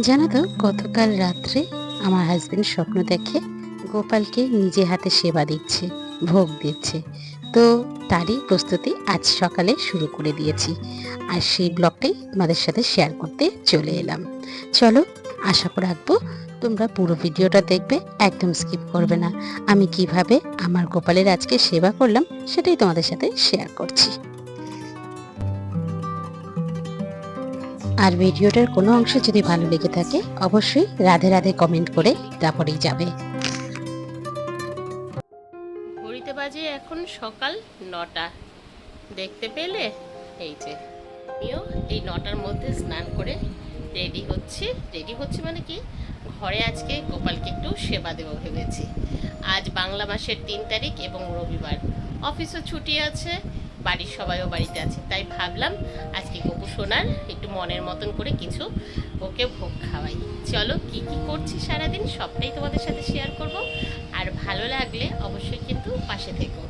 জানো তো গতকাল রাত্রে আমার হাজবেন্ড স্বপ্ন দেখে গোপালকে নিজে হাতে সেবা দিচ্ছে, ভোগ দিচ্ছে। তো তারই প্রস্তুতি আজ সকালে শুরু করে দিয়েছি। আর সেই ব্লগটাই তোমাদের সাথে শেয়ার করতে চলে এলাম। চলো, আশা করে রাখব তোমরা পুরো ভিডিওটা দেখবে, একদম স্কিপ করবে না। আমি কীভাবে আমার গোপালের আজকে সেবা করলাম, সেটাই তোমাদের সাথে শেয়ার করছি। আর ভিডিওটার কোনো অংশ যদি ভালো লেগে থাকে, অবশ্যই রাধে রাধে কমেন্ট করে তারপরেই যাবে। ঘড়িতে বাজে এখন সকাল নটা। দেখতে পেলে? এই যে। আমিও এই নটার মধ্যে স্নান করে রেডি হচ্ছি। রেডি হচ্ছে মানে কি? ঘরে আজকে গোপালকে একটু সেবা দেবো ভেবেছি। আজ বাংলা মাসের তিন তারিখ এবং রবিবার। অফিসও ছুটি আছে বাড়ির সবাইও বাড়িতে আছে, তাই ভাবলাম আজকে গোপু সোনার একটু মনের মতন করে কিছু ওকে ভোগ খাওয়াই। চলো কি কি করছি সারাদিন সবটাই তোমাদের সাথে শেয়ার করব। আর ভালো লাগলে অবশ্যই কিন্তু পাশে থেকো।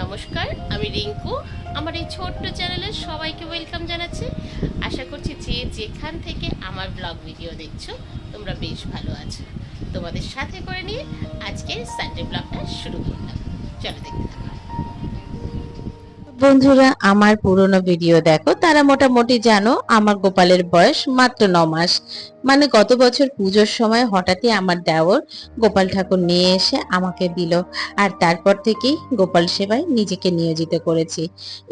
নমস্কার, আমি রিঙ্কু। আমার এই ছোট্ট চ্যানেলে সবাইকে ওয়েলকাম জানাচ্ছি। আশা করছি যে যেখান থেকে আমার ব্লগ ভিডিও দেখছ, তোমরা বেশ ভালো আছো। তোমাদের সাথে করে নিয়ে আজকে সানডে ব্লগটা শুরু করলাম। চলো দেখতে থাকো। বন্ধুরা, আমার পুরনো ভিডিও দেখো, তারা মোটামুটি জানো আমার গোপালের বয়স মাত্র ন মাস। মানে গত বছর পুজোর সময় হঠাৎই আমার দেওর গোপাল ঠাকুর নিয়ে এসে আমাকে দিল, আর তারপর থেকেই গোপাল সেবায় নিজেকে নিয়োজিত করেছি।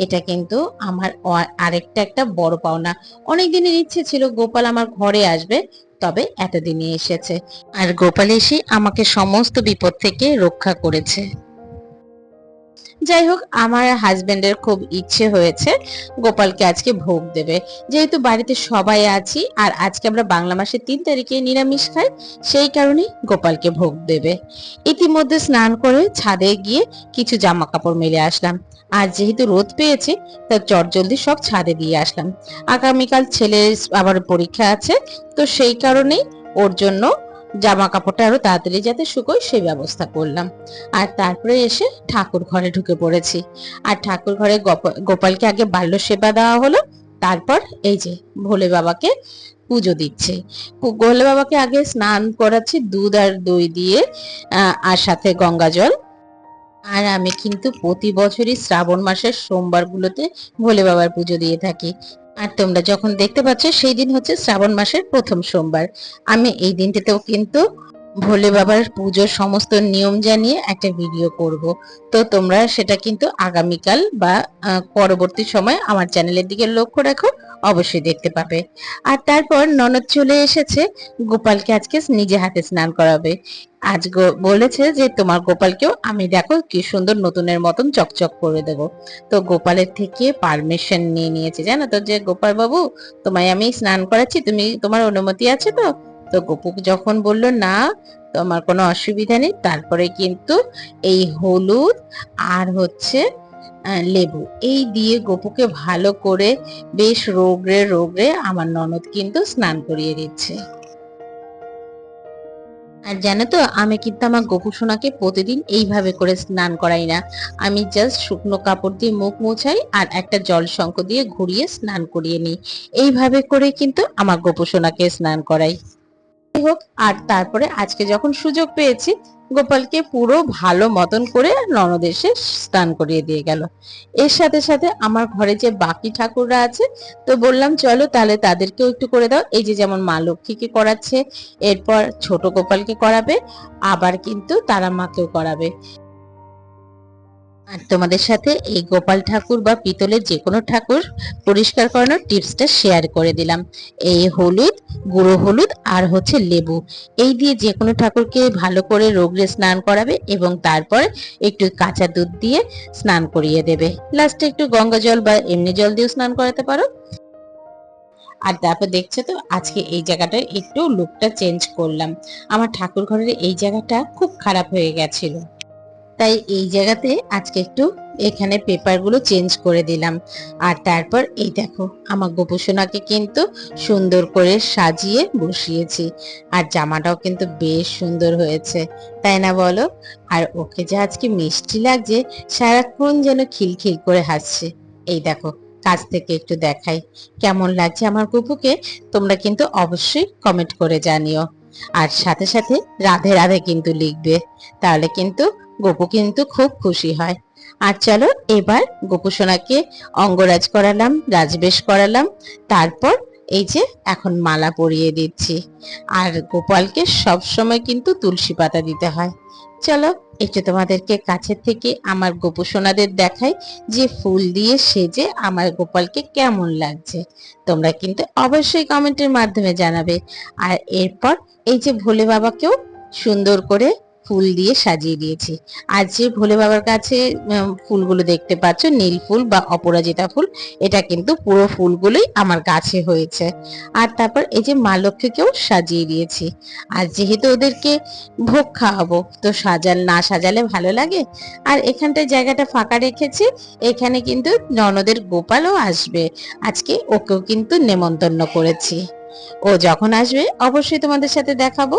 এটা কিন্তু আমার আরেকটা একটা বড় পাওনা। অনেক দিনের ইচ্ছে ছিল গোপাল আমার ঘরে আসবে, তবে এতদিনই এসেছে। আর গোপাল এসে আমাকে সমস্ত বিপদ থেকে রক্ষা করেছে। যাই হোক, আমার হাজবেন্ডের খুব ইচ্ছে হয়েছে গোপালকে আজকে ভোগ দেবে। যেহেতু বাড়িতে সবাই আছি, আর আজকে আমরা বাংলা মাসের তিন তারিখে নিরামিষ খাই, সেই কারণেই গোপালকে ভোগ দেবে। ইতিমধ্যে স্নান করে ছাদে গিয়ে কিছু জামা কাপড় মেলে আসলাম। আর যেহেতু রোদ পেয়েছে, তা চটজলদি সব ছাদে দিয়ে আসলাম। আগামীকাল ছেলের আবার পরীক্ষা আছে, তো সেই কারণেই ওর জন্য জামা কাপড়টা আরও তাড়াতাড়ি যাতে শুকোয় সেই ব্যবস্থা করলাম। আর তারপরে এসে ঠাকুর ঘরে ঢুকে পড়েছি। আর ঠাকুর ঘরে গোপা- গোপালকে আগে বাল্য সেবা দেওয়া হলো, তারপর এই যে ভোলে বাবাকে পুজো দিচ্ছে। ভোলে বাবাকে আগে স্নান করাচ্ছি, দুধ আর দই দিয়ে আর সাথে গঙ্গা জল। আর আমি কিন্তু প্রতি বছরই শ্রাবণ মাসের সোমবারগুলোতে ভোলে বাবার পুজো দিয়ে থাকি। আর তোমরা যখন দেখতে পাচ্ছ, সেই দিন হচ্ছে শ্রাবণ মাসের প্রথম সোমবার। আমি এই দিনটিতেও কিন্তু ভোলে বাবার পুজোর সমস্ত নিয়ম জানিয়ে একটা ভিডিও করব। তো তোমরা সেটা কিন্তু আগামীকাল বা পরবর্তী সময় আমার চ্যানেলের দিকে লক্ষ্য রাখো, অবশ্যই দেখতে পাবে। আর তারপর ননদ চলে এসেছে, গোপালকে আজকে নিজে হাতে স্নান করাবে। আজ বলেছে যে তোমার গোপালকেও আমি দেখো কি সুন্দর নতুনের মতন চকচক করে দেবো। তো গোপালের থেকে পারমিশন নিয়ে নিয়েছে। জানো তো যে গোপাল বাবু তোমায় আমি স্নান করাচ্ছি, তুমি, তোমার অনুমতি আছে তো? তো গোপু যখন বলল, না, তোমার কোনো অসুবিধা নেই। তারপরে কিন্তু এই হলুদ আর হচ্ছে লেবু এই দিয়ে গোপুকে ভালো করে বেশ রোগরে রোগরে আমার ননদ কিন্তু স্নান করিয়ে দিচ্ছে। আর জানো তো, আমি কিন্তু আমার গোপু সোনাকে প্রতিদিন এইভাবে করে স্নান করাই না। আমি জাস্ট শুকনো কাপড় দিয়ে মুখ মোছাই আর একটা জল শঙ্খ দিয়ে ঘুরিয়ে স্নান করিয়ে নিই। এইভাবে করে কিন্তু আমার গোপু সোনাকে স্নান করাই। যাই হোক। আর তারপরে আজকে যখন সুযোগ পেয়েছি, গোপালকে পুরো ভালো মতন করে ননদ এসে স্নান করিয়ে দিয়ে গেল। এর সাথে সাথে আমার ঘরে যে বাকি ঠাকুররা আছে, তো বললাম, চলো তাহলে তাদেরকেও একটু করে দাও। এই যে যেমন মা লক্ষ্মীকে করাচ্ছে, এরপর ছোট গোপালকে করাবে, আবার কিন্তু তারা মাকেও করাবে। আর তোমাদের সাথে এই গোপাল ঠাকুর বা পিতলের যে কোনো ঠাকুর পরিষ্কার করানোর টিপসটা শেয়ার করে দিলাম। এই হলুদ, গুঁড়ো হলুদ আর হচ্ছে লেবু। এই দিয়ে যে কোনো ঠাকুরকে ভালো করে রোগরে স্নান করাবে এবং তারপর একটু কাঁচা দুধ দিয়ে স্নান করিয়ে দেবে। লাস্টে একটু গঙ্গা জল বা এমনি জল দিয়েও স্নান করাতে পারো। আর তারপর দেখছ তো, আজকে এই জায়গাটার একটু লুকটা চেঞ্জ করলাম। আমার ঠাকুর ঘরের এই জায়গাটা খুব খারাপ হয়ে গেছিল। তাই এই জায়গাতে আজকে একটু এখানে পেপারগুলো চেঞ্জ করে দিলাম। আর তারপর এই দেখো, আমার গোপুসোনাকে কিন্তু সুন্দর করে সাজিয়ে বসিয়েছি। আর জামাটাও কিন্তু বেশ সুন্দর হয়েছে, তাই না বলো? আর ওকে যে আজকে মিষ্টি লাগছে, সারাক্ষণ যেন খিলখিল করে হাসছে। এই দেখো, কাছ থেকে একটু দেখাই, কেমন লাগছে আমার গপুকে? তোমরা কিন্তু অবশ্যই কমেন্ট করে জানিও। আর সাথে সাথে রাধে রাধে কিন্তু লিখবে, তাহলে কিন্তু গপু কিন্তু খুব খুশি হয়। আর চলো এবার গোপু সোনাকে অঙ্গরাজ করালাম রাজবেশ করালাম, তারপর এই যে এখন মালা পরিয়ে দিচ্ছি। আর গোপালকে সব সময় কিন্তু তুলসী পাতা দিতে হয়। চলো একটু তোমাদেরকে কাছের থেকে আমার গোপু সোনাদের দেখাই যে ফুল দিয়ে সেজে আমার গোপালকে কেমন লাগছে। তোমরা কিন্তু অবশ্যই কমেন্টের মাধ্যমে জানাবে। আর এরপর এই যে ভোলে বাবাকেও সুন্দর করে ফুল দিয়ে সাজিয়ে দিয়েছি। আর যে ভোলে বাবার কাছে ফুলগুলো দেখতে পাচ্ছ, নীল ফুল বা অপরাজিতা ফুল, এটা কিন্তু পুরো ফুলগুলোই আমার গাছে হয়েছে। আর তারপর এই যে মা লক্ষ্মীকেও সাজিয়ে দিয়েছি। আর যেহেতু ওদেরকে ভোগ খাওয়াবো, তো সাজাল, না সাজালে ভালো লাগে। আর এখানটায় জায়গাটা ফাঁকা রেখেছি, এখানে কিন্তু ননদের গোপালও আসবে। আজকে ওকেও কিন্তু নেমন্তন্ন করেছি। ও যখন আসবে, অবশ্যই তোমাদের সাথে দেখাবো।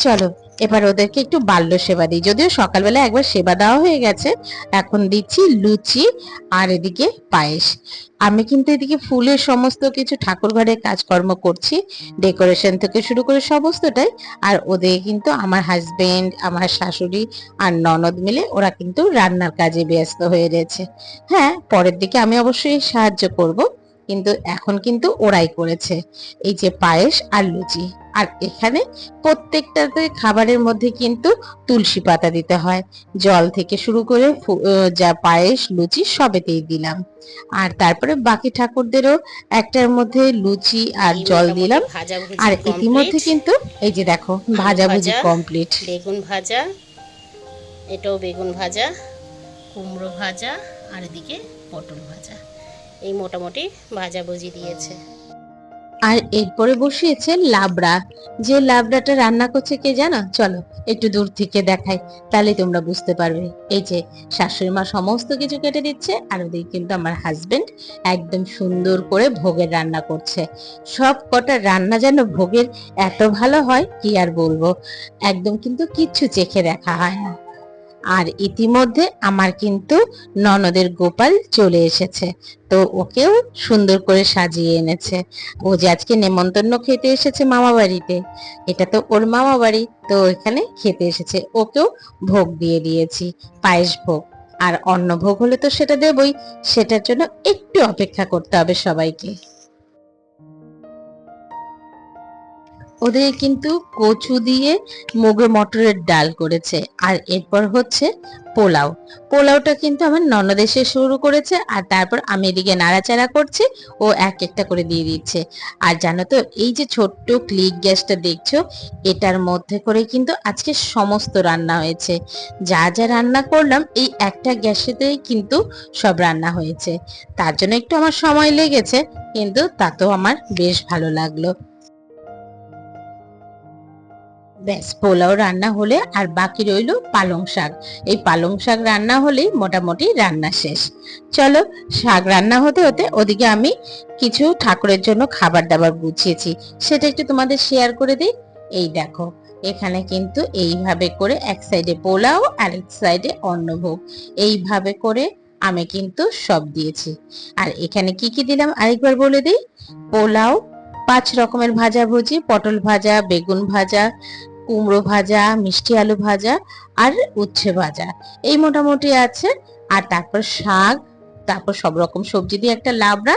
চলো। এবার ওদেরকে একটু বাল্য সেবা দিই। যদিও সকালবেলা একবার সেবা দেওয়া হয়ে গেছে, এখন দিচ্ছি লুচি আর এদিকে পায়েস। আমি কিন্তু এদিকে ফুলের সমস্ত কিছু ঠাকুর ঘরে কাজকর্ম করছি, ডেকোরেশন থেকে শুরু করে সমস্তটাই। আর ওদের কিন্তু আমার হাজবেন্ড, আমার শাশুড়ি আর ননদ মিলে ওরা কিন্তু রান্নার কাজে ব্যস্ত হয়ে রয়েছে। হ্যাঁ পরের দিকে আমি অবশ্যই সাহায্য করব। কিন্তু এখন কিন্তু ওরাই করেছে। এই যে পায়েস আর লুচি। আর এখানে প্রত্যেকটাতে খাবারের মধ্যে কিন্তু তুলসী পাতা দিতে হয়। জল থেকে শুরু করে যা পায়েস লুচি সবেতেই দিলাম। আর তারপরে বাকি ঠাকুরদেরও একটার মধ্যে লুচি আর জল দিলাম। আর ইতিমধ্যে কিন্তু এই যে দেখো ভাজাভুজি ভাজা। কমপ্লিট বেগুন ভাজা এটাও বেগুন ভাজা কুমড়ো ভাজা আর এদিকে পটল ভাজা। এই মোটামুটি ভাজাভুজি দিয়েছে। আর এরপরে বসিয়েছে লাবড়া। যে লাবড়াটা রান্না করছে কে জানো? চলো, একটু দূর থেকে দেখাই, তাহলে তোমরা বুঝতে পারবে। এই যে, শাশুড়ি মা সমস্ত কিছু কেটে দিচ্ছে, আর ওদিকে কিন্তু আমার হাজবেন্ড একদম সুন্দর করে ভোগের রান্না করছে। সব কটা রান্না যেন ভোগের এত ভালো হয়, কি আর বলব? একদম কিন্তু কিচ্ছু চেখে দেখা হয় না। আর ইতিমধ্যে আমার কিন্তু ননদের গোপাল চলে এসেছে। তো ওকেও সুন্দর করে সাজিয়ে এনেছে। ও যে আজকে নেমন্তন্ন খেতে এসেছে মামা বাড়িতে, এটা তো ওর মামা বাড়ি, তো এখানে খেতে এসেছে। ওকেও ভোগ দিয়ে দিয়েছি, পায়েস ভোগ। আর অন্ন ভোগ হলে তো সেটা দেবই, সেটার জন্য একটু অপেক্ষা করতে হবে সবাইকে। ওদের কিন্তু কচু দিয়ে মুগে মটরের ডাল করেছে। আর এরপর হচ্ছে পোলাও। পোলাওটা কিন্তু আমার ননদ এসে শুরু করেছে আর তারপর আমি এদিকে নাড়াচাড়া করছি, ও এক একটা করে দিয়ে দিচ্ছে। আর জানো তো, এই যে ছোট্ট ক্লিক গ্যাসটা দেখছ, এটার মধ্যে করে কিন্তু আজকে সমস্ত রান্না হয়েছে। যা যা রান্না করলাম, এই একটা গ্যাসেতেই কিন্তু সব রান্না হয়েছে। তার জন্য একটু আমার সময় লেগেছে, কিন্তু তাতেও আমার বেশ ভালো লাগল। ব্যাস, পোলাও রান্না হলে আর বাকি রইল পালং শাক। এই পালং শাক রান্না হলেই মোটামুটি রান্না শেষ। চলো, শাক রান্না হতে হতে ওদিকে আমি কিছু ঠাকুরের জন্য খাবার দাবার গুছিয়েছি। সেটা একটু তোমাদের শেয়ার করে দিই। এই দেখো, এখানে কিন্তু এইভাবে করে এক সাইডে পোলাও আর এক সাইডে অন্নভোগ। এইভাবে করে আমি কিন্তু সব দিয়েছি। আর এখানে কি কি দিলাম আরেকবার বলে দিই? পোলাও, পাঁচ রকমের ভাজা ভুজি, পটল ভাজা, বেগুন ভাজা কুমড়ো ভাজা, মিষ্টি আলু ভাজা আর উচ্ছে ভাজা। এই মোটামুটি আছে। আর তারপর শাক, তারপর সব রকম সবজি দিয়ে একটা লাবড়া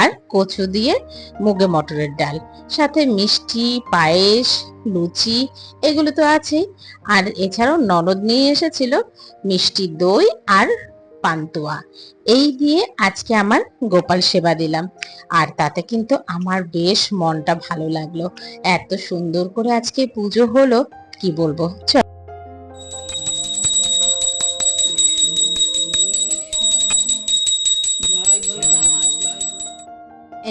আর কচু দিয়ে মুগে মটরের ডাল। সাথে মিষ্টি, পায়েস, লুচি, এগুলো তো আছেই। আর এছাড়াও ননদ নিয়ে এসেছিল মিষ্টি দই আর পান্তুয়া। এই দিয়ে আজকে আমার গোপাল সেবা দিলাম। আর তাতে কিন্তু আমার বেশ মনটা ভালো লাগল। এত সুন্দর করে আজকে পুজো হলো, কি বলব?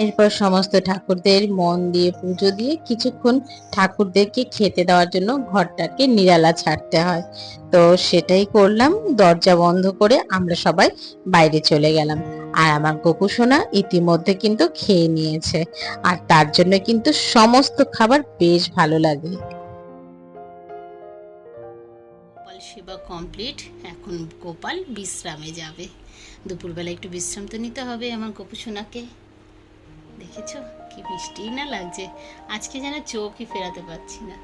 এরপর সমস্ত ঠাকুরদের মন দিয়ে পুজো দিয়ে কিছুক্ষণ ঠাকুরদেরকে খেতে দেওয়ার জন্য ঘরটাকে নিরালা ছাড়তে হয়। তো সেটাই করলাম, দরজা বন্ধ করে আমরা সবাই বাইরে চলে গেলাম। আর আমার গোপু ইতিমধ্যে কিন্তু খেয়ে নিয়েছে। আর তার জন্য কিন্তু সমস্ত খাবার বেশ ভালো লাগে। সেবা কমপ্লিট এখন গোপাল বিশ্রামে যাবে। দুপুরবেলা একটু বিশ্রাম তো নিতে হবে আমার গোপুসোনাকে দেখেছ? কি মিষ্টি না লাগছে। আজকে যেন চোখই ফেরাতে পারছি না।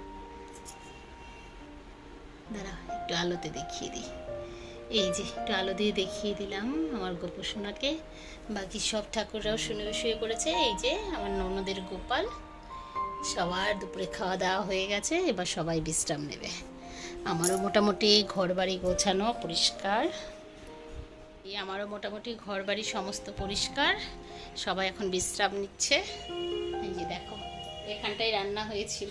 দাঁড়া, একটু আলোতে দেখিয়ে দিই। এই যে, একটু আলো দিয়ে দেখিয়ে দিলাম আমার গোপুসোনাকে। বাকি সব ঠাকুররাও শুনে শুয়ে পড়েছে। এই যে, আমার ননদের গোপাল। সবার দুপুরে খাওয়া দাওয়া হয়ে গেছে, এবার সবাই বিশ্রাম নেবে। আমারও মোটামুটি ঘর বাড়ি গোছানো পরিষ্কার। আমারও মোটামুটি ঘর বাড়ি সমস্ত পরিষ্কার। সবাই এখন বিশ্রাম নিচ্ছে। এই যে দেখো এখানটাই রান্না হয়েছিল।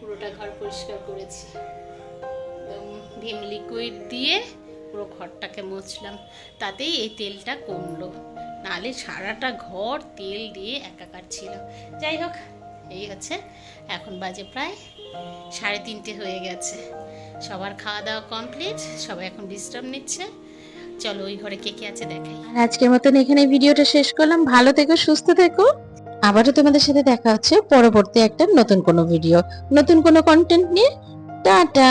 পুরোটা ঘর পরিষ্কার করেছি। একদম ভিম লিকুইড দিয়ে পুরো ঘরটাকে মুছলাম। তাতেই এই তেলটা কমলো। নাহলে সারাটা ঘর তেল দিয়ে একাকার ছিল। যাই হোক, এই হচ্ছে। এখন বাজে প্রায় সাড়ে তিনটে হয়ে গেছে। সবার খাওয়া দাওয়া কমপ্লিট। সবাই এখন বিশ্রাম নিচ্ছে। চলো ওই ঘরে কে কে আছে দেখাই। আর আজকের মতন এখানে ভিডিওটা শেষ করলাম। ভালো থেকো, সুস্থ থেকো। আবারও তোমাদের সাথে দেখা হচ্ছে পরবর্তী একটা নতুন কোনো ভিডিও। নতুন কোনো কন্টেন্ট নিয়ে। টাটা।